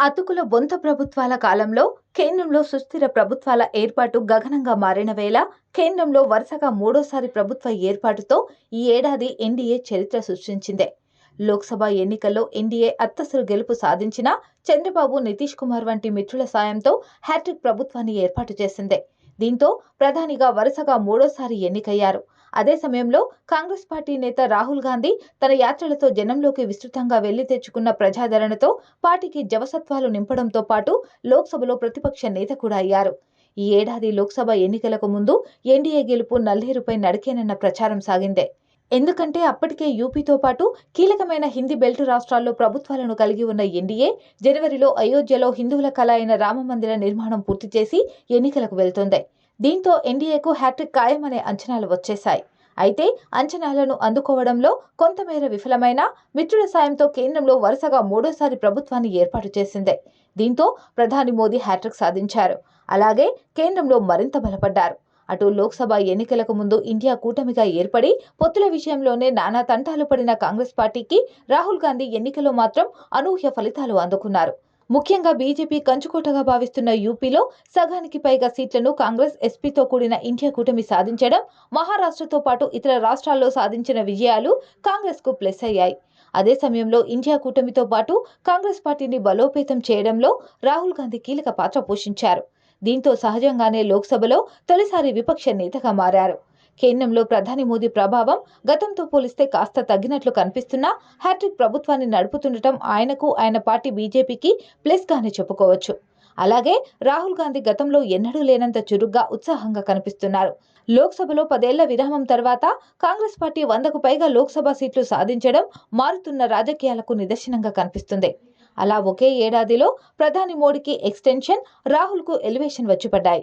అతుకుల బొంత ప్రభుత్వాల కాలంలో కేంద్రంలో సుస్థిర ప్రభుత్వాల ఏర్పాటు గగనంగా మారిన వేళ కేంద్రంలో వరుసగా మూడోసారి ప్రభుత్వ ఏర్పాటుతో ఈ ఏడాది ఎన్డీఏ చరిత్ర సృష్టించిందే. లోక్సభ ఎన్నికల్లో ఎన్డీఏ అత్తసరు గెలుపు సాధించిన చంద్రబాబు నితీష్ కుమార్ వంటి మిత్రుల సాయంతో హ్యాట్రిక్ ప్రభుత్వాన్ని ఏర్పాటు చేసిందే. దీంతో ప్రధానిగా వరుసగా మూడోసారి ఎన్నికయ్యారు. అదే సమయంలో కాంగ్రెస్ పార్టీ నేత రాహుల్ గాంధీ తన యాత్రలతో జనంలోకి విస్తృతంగా వెళ్ళి తెచ్చుకున్న ప్రజాదరణతో పార్టీకి జవసత్వాలు నింపడంతో పాటు లోక్సభలో ప్రతిపక్ష నేత కూడా అయ్యారు. ఈ ఏడాది లోక్సభ ఎన్నికలకు ముందు ఎన్డీఏ గెలుపు నల్లేరుపై నడికేనన్న ప్రచారం సాగిందే. ఎందుకంటే అప్పటికే యూపీతో పాటు కీలకమైన హిందీ బెల్ట్ రాష్ట్రాల్లో ప్రభుత్వాలను కలిగి ఉన్న ఎన్డీఏ జనవరిలో అయోధ్యలో హిందువుల కళ అయిన రామమందిర నిర్మాణం పూర్తి చేసి ఎన్నికలకు వెళ్తోంది. దీంతో ఎన్డీఏకు హ్యాట్రిక్ ఖాయమనే అంచనాలు వచ్చేశాయి. అయితే అంచనాలను అందుకోవడంలో కొంతమేర విఫలమైన మిత్రుల సాయంతో కేంద్రంలో వరుసగా మూడోసారి ప్రభుత్వాన్ని ఏర్పాటు చేసిందే. దీంతో ప్రధాని మోదీ హ్యాట్రిక్ సాధించారు. అలాగే కేంద్రంలో మరింత బలపడ్డారు. అటు లోక్సభ ఎన్నికలకు ముందు ఇండియా కూటమిగా ఏర్పడి పొత్తుల విషయంలోనే నానా తంటాలు పడిన కాంగ్రెస్ పార్టీకి రాహుల్ గాంధీ ఎన్నికల్లో మాత్రం అనూహ్య ఫలితాలు అందుకున్నారు. ముఖ్యంగా బీజేపీ కంచుకోటగా భావిస్తున్న యూపీలో సగానికి పైగా సీట్లను కాంగ్రెస్ ఎస్పీతో కూడిన ఇండియా కూటమి సాధించడం మహారాష్ట్రతో పాటు ఇతర రాష్ట్రాల్లో సాధించిన విజయాలు కాంగ్రెస్కు ప్లస్ అయ్యాయి. అదే సమయంలో ఇండియా కూటమితో పాటు కాంగ్రెస్ పార్టీని బలోపేతం చేయడంలో రాహుల్ గాంధీ కీలక పాత్ర పోషించారు. దీంతో సహజంగానే లోక్సభలో తొలిసారి విపక్ష నేతగా మారారు. కేంద్రంలో ప్రధాని మోదీ ప్రభావం గతంతో పోలిస్తే కాస్త తగ్గినట్లు కనిపిస్తున్నా హ్యాట్రిక్ ప్రభుత్వాన్ని నడుపుతుండటం ఆయనకు ఆయన పార్టీ బీజేపీకి ప్లస్ గానే చెప్పుకోవచ్చు. అలాగే రాహుల్ గాంధీ గతంలో ఎన్నడూ లేనంత చురుగ్గా ఉత్సాహంగా కనిపిస్తున్నారు. లోక్సభలో పదేళ్ళ విరామం తర్వాత కాంగ్రెస్ పార్టీ వందకు పైగా లోక్సభ సీట్లు సాధించడం మారుతున్న రాజకీయాలకు నిదర్శనంగా కనిపిస్తుంది. అలా ఒకే ఏడాదిలో ప్రధాని మోడీకి ఎక్స్టెన్షన్ రాహుల్కు ఎలివేషన్ వచ్చిపడ్డాయి